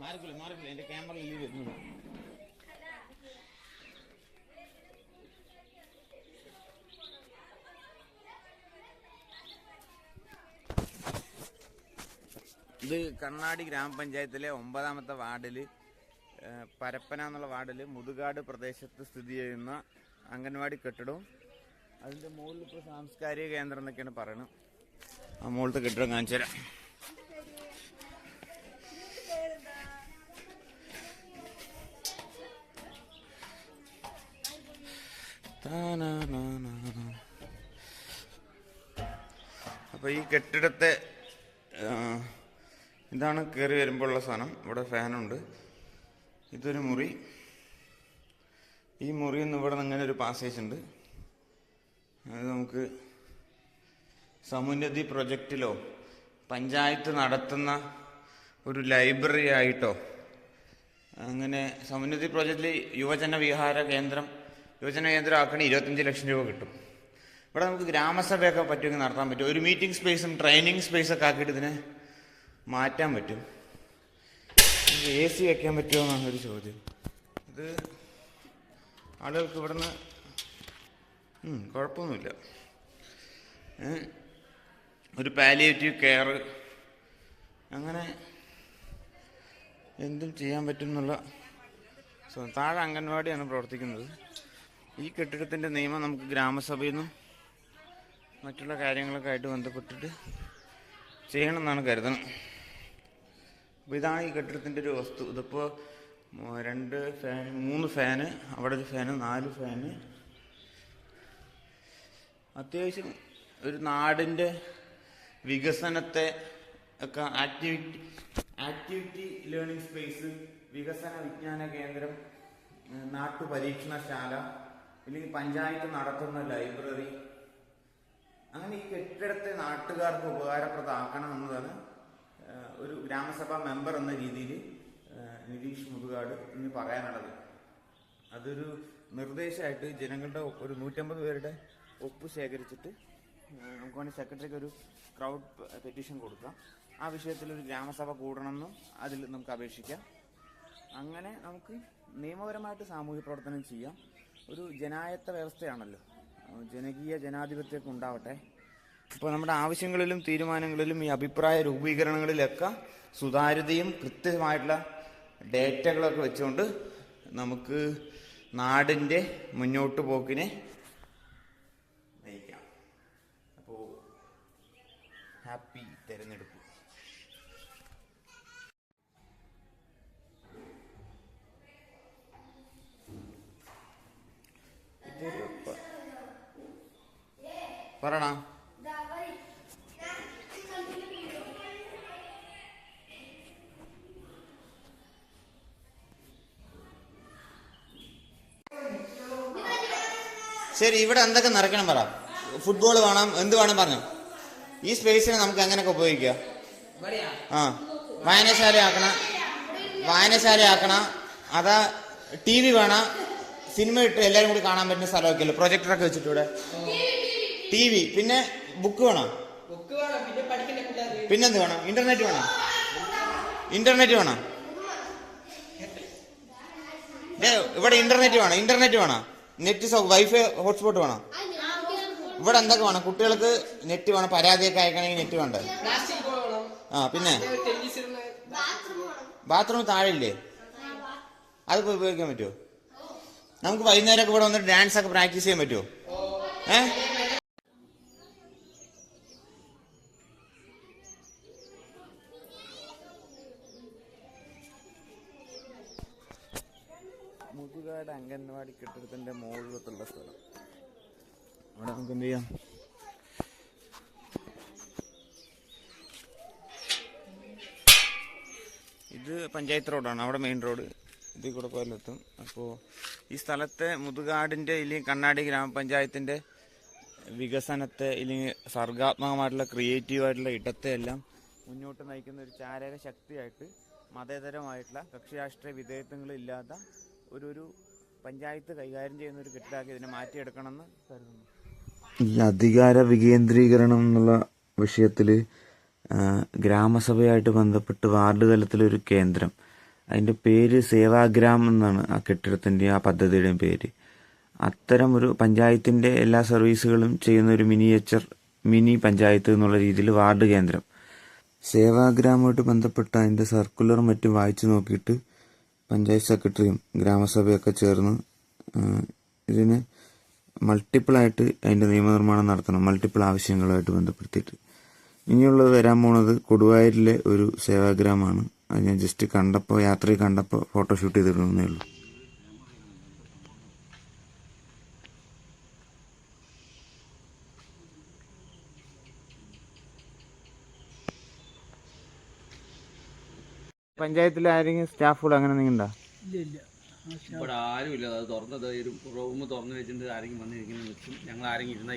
മാറിക്കില്ല മാറിക്കില്ല എന്റെ camera leave വരുന്നുണ്ട് ഇത് കണ്ണാടി ഗ്രാമപഞ്ചായത്തിലെ ഒമ്പതാമത്തെ വാർഡിൽ പരപ്പന എന്നുള്ള വാർഡിൽ മുതുകാട് പ്രദേശത്ത് സ്ഥിതി ചെയ്യുന്ന അംഗൻവാടി കെട്ടിടവും അതിന്റെ മുകളിൽ ഇപ്പോൾ സാംസ്കാരിക കേന്ദ്രം എന്നൊക്കെയാണ് പറയുന്നത് ആ മുകളിലത്തെ കെട്ടിടം കാണിച്ചു തരാം. അപ്പൊ ഈ കെട്ടിടത്തെ ഇതാണ് കയറി വരുമ്പോഴുള്ള സാധനം. ഇവിടെ ഫാനുണ്ട്. ഇതൊരു മുറി. ഈ മുറിയിൽ നിന്ന് ഇവിടെ നിന്ന് ഇങ്ങനെ ഒരു പാസേജ് ഉണ്ട്. അത് നമുക്ക് സമുന്നതി പ്രൊജക്റ്റിലോ പഞ്ചായത്ത് നടത്തുന്ന ഒരു ലൈബ്രറി ആയിട്ടോ അങ്ങനെ സമുന്നതി പ്രോജക്റ്റിൽ യുവജന വിഹാര കേന്ദ്രം യുവജന കേന്ദ്രം ആക്കണി ഇരുപത്തഞ്ച് ലക്ഷം രൂപ കിട്ടും. ഇവിടെ നമുക്ക് ഗ്രാമസഭയൊക്കെ പറ്റുമെങ്കിൽ നടത്താൻ പറ്റും. ഒരു മീറ്റിംഗ് സ്പേസും ട്രെയിനിങ് സ്പേസൊക്കെ ആക്കിയിട്ട് ഇതിനെ മാറ്റാൻ പറ്റും. എ സി വയ്ക്കാൻ പറ്റുമോ എന്നാണ് ഒരു ചോദ്യം. ഇത് ആളുകൾക്ക് ഇവിടുന്ന് കുഴപ്പമൊന്നുമില്ല. ഒരു പാലിയേറ്റീവ് കെയർ അങ്ങനെ എന്തും ചെയ്യാൻ പറ്റും എന്നുള്ള താഴെ അംഗൻവാടിയാണ് പ്രവർത്തിക്കുന്നത്. ഈ കെട്ടിടത്തിന്റെ നിയമം നമുക്ക് ഗ്രാമസഭയിൽ നിന്നും മറ്റുള്ള കാര്യങ്ങളൊക്കെ ആയിട്ട് ബന്ധപ്പെട്ടിട്ട് ചെയ്യണമെന്നാണ് കരുതണം. അപ്പോൾ ഇതാണ് ഈ കെട്ടിടത്തിന്റെ ഒരു വസ്തു. ഇതിപ്പോൾ രണ്ട് ഫാൻ മൂന്ന് ഫാന് അവിടെ ഒരു ഫാന് നാല് ഫാന് അത്യാവശ്യം ഒരു നാടിന്റെ വികസനത്തെ ഒക്കെ ആക്ടിവിറ്റി ആക്ടിവിറ്റി ലേണിംഗ് സ്പേസ് വികസന വിജ്ഞാന കേന്ദ്രം നാട്ടു പരീക്ഷണശാല അല്ലെങ്കിൽ പഞ്ചായത്ത് നടത്തുന്ന ലൈബ്രറി. അങ്ങനെ ഈ കെട്ടിടത്തെ നാട്ടുകാർക്ക് ഉപകാരപ്രദമാക്കണം എന്നതാണ് ഒരു ഗ്രാമസഭാ മെമ്പർ എന്ന രീതിയിൽ നിരീഷ് മുതുകാട് ഇന്ന് പറയാനുള്ളത്. അതൊരു നിർദ്ദേശമായിട്ട് ജനങ്ങളുടെ ഒരു നൂറ്റമ്പത് പേരുടെ ഒപ്പ് ശേഖരിച്ചിട്ട് നമുക്ക് വേണമെങ്കിൽ സെക്രട്ടറിക്ക് ഒരു ക്രൗഡ് പെറ്റീഷൻ കൊടുക്കാം. ആ വിഷയത്തിൽ ഒരു ഗ്രാമസഭ കൂടണമെന്നും അതിൽ നമുക്ക് അപേക്ഷിക്കാം. അങ്ങനെ നമുക്ക് നിയമപരമായിട്ട് സാമൂഹ്യ പ്രവർത്തനം ചെയ്യാം. ഒരു ജനായത്ത വ്യവസ്ഥയാണല്ലോ. ജനകീയ ജനാധിപത്യമൊക്കെ ഉണ്ടാവട്ടെ. ഇപ്പോൾ നമ്മുടെ ആവശ്യങ്ങളിലും തീരുമാനങ്ങളിലും ഈ അഭിപ്രായ രൂപീകരണങ്ങളിലൊക്കെ സുതാര്യതയും കൃത്യമായിട്ടുള്ള ഡേറ്റകളൊക്കെ വെച്ചുകൊണ്ട് നമുക്ക് നാടിന്റെ മുന്നോട്ട് പോക്കിനെ നയിക്കാം അപ്പോൾ ഹാപ്പി തിരഞ്ഞെടുപ്പ്. പറണ ശരി ഇവിടെ എന്തൊക്കെ നിറയ്ക്കണം പറ. ഫുട്ബോൾ വേണം എന്ത് വേണം പറഞ്ഞു? ഈ സ്പേസിനെ നമുക്ക് എങ്ങനെയൊക്കെ ഉപയോഗിക്കാം. ആ വായനശാല ആക്കണം വായനശാല ആക്കണം അതാ ടി വി വേണം സിനിമ ഇട്ട് എല്ലാവരും കൂടി കാണാൻ പറ്റുന്ന സ്ഥലമൊക്കെ അല്ലേ? പ്രൊജക്ടറൊക്കെ വെച്ചിട്ട് ഇവിടെ. ടി വി പിന്നെ ബുക്ക് വേണം? ബുക്ക് വേണം. പിന്നെ പഠിക്കണ്ട പിള്ളേർ പിന്നെന്ത് വേണം? ഇന്റർനെറ്റ് വേണം? ഇന്റർനെറ്റ് വേണം? ദേ, ഇവിടെ ഇന്റർനെറ്റ് വേണം. ഇന്റർനെറ്റ് വേണം. നെറ്റ് വൈഫൈ ഹോട്ട്സ്പോട്ട് വേണം. ഇവിടെ എന്തൊക്കെ വേണം? കുട്ടികൾക്ക് നെറ്റ് വേണം പരാതിയൊക്കെ അയക്കണമെങ്കിൽ നെറ്റ് വേണ്ട? ആ പിന്നെ? ബാത്റൂം താഴെയില്ലേ? അത് അതിപ്പോ ഉപയോഗിക്കാൻ പറ്റുമോ? നമുക്ക് വൈകുന്നേരമൊക്കെ ഇവിടെ വന്നിട്ട് ഡാൻസ് ഒക്കെ പ്രാക്ടീസ് ചെയ്യാൻ പറ്റുമോ? ഏ? മുതുകാട് അംഗൻവാടി കെട്ടിടത്തിന്റെ മുകളിലത്തുള്ള സ്ഥലം. നമുക്ക് എന്ത് ചെയ്യാം ഇത് പഞ്ചായത്ത് റോഡാണ് അവിടെ മെയിൻ റോഡ് ഇതിൽ കൂടെ പോയാലെത്തും. അപ്പോൾ ഈ സ്ഥലത്തെ മുതുകാടിന്റെ ഇല്ലെങ്കിൽ കണ്ണാടി ഗ്രാമപഞ്ചായത്തിന്റെ വികസനത്തെ ഇല്ലെങ്കിൽ സർഗാത്മകമായിട്ടുള്ള ക്രിയേറ്റീവായിട്ടുള്ള ഇടത്തെ എല്ലാം മുന്നോട്ട് നയിക്കുന്ന ഒരു ചാരക ശക്തിയായിട്ട് മതേതരമായിട്ടുള്ള കക്ഷി രാഷ്ട്രീയ വിധേയത്വങ്ങളില്ലാത്ത ഒരു ഒരു പഞ്ചായത്ത് കൈകാര്യം ചെയ്യുന്ന ഒരു കെട്ടിടാക്കി ഇതിനെ മാറ്റിയെടുക്കണമെന്ന് കരുതുന്നു. ഈ അധികാര വികേന്ദ്രീകരണം എന്നുള്ള വിഷയത്തിൽ ഗ്രാമസഭയായിട്ട് ബന്ധപ്പെട്ട് വാർഡ് തലത്തിലൊരു കേന്ദ്രം. അതിന്റെ പേര് സേവാഗ്രാം എന്നാണ് ആ കെട്ടിടത്തിന്റെയും ആ പദ്ധതിയുടെയും പേര്. അത്തരം ഒരു പഞ്ചായത്തിന്റെ എല്ലാ സർവീസുകളും ചെയ്യുന്ന ഒരു മിനിയേച്ചർ മിനി പഞ്ചായത്ത് എന്നുള്ള രീതിയിൽ വാർഡ് കേന്ദ്രം. സേവാഗ്രാമുമായിട്ട് ബന്ധപ്പെട്ട് അതിന്റെ സർക്കുലറും മറ്റും വായിച്ചു നോക്കിയിട്ട് പഞ്ചായത്ത് സെക്രട്ടറിയും ഗ്രാമസഭയൊക്കെ ചേർന്ന് ഇതിന് മൾട്ടിപ്പിളായിട്ട് അതിന്റെ നിയമനിർമ്മാണം നടത്തണം. മൾട്ടിപ്പിൾ ആവശ്യങ്ങളുമായിട്ട് ബന്ധപ്പെടുത്തിയിട്ട്. ഇനിയുള്ളത് വരാൻ പോണത് കൊടുവായൂരിലെ ഒരു സേവാഗ്രാമമാണ്. അത് ഞാൻ ജസ്റ്റ് കണ്ടപ്പോൾ യാത്രയിൽ കണ്ടപ്പോൾ ഫോട്ടോ ഷൂട്ട് ചെയ്തിടുന്നേ ഉള്ളൂ. പഞ്ചായത്തിൽ ആരെങ്കിലും സ്റ്റാഫുകൾ അങ്ങനെ എന്തെങ്കിലും ഉണ്ടോ? ഇവിടെ ആരുമില്ല. അത് തുറന്നത് ഒരു റൂം തുറന്നു വെച്ചിട്ട് ആരെങ്കിലും വന്നിരിക്കുന്ന വെച്ചും ഞങ്ങൾ ആരെങ്കിലും ഇരുന്ന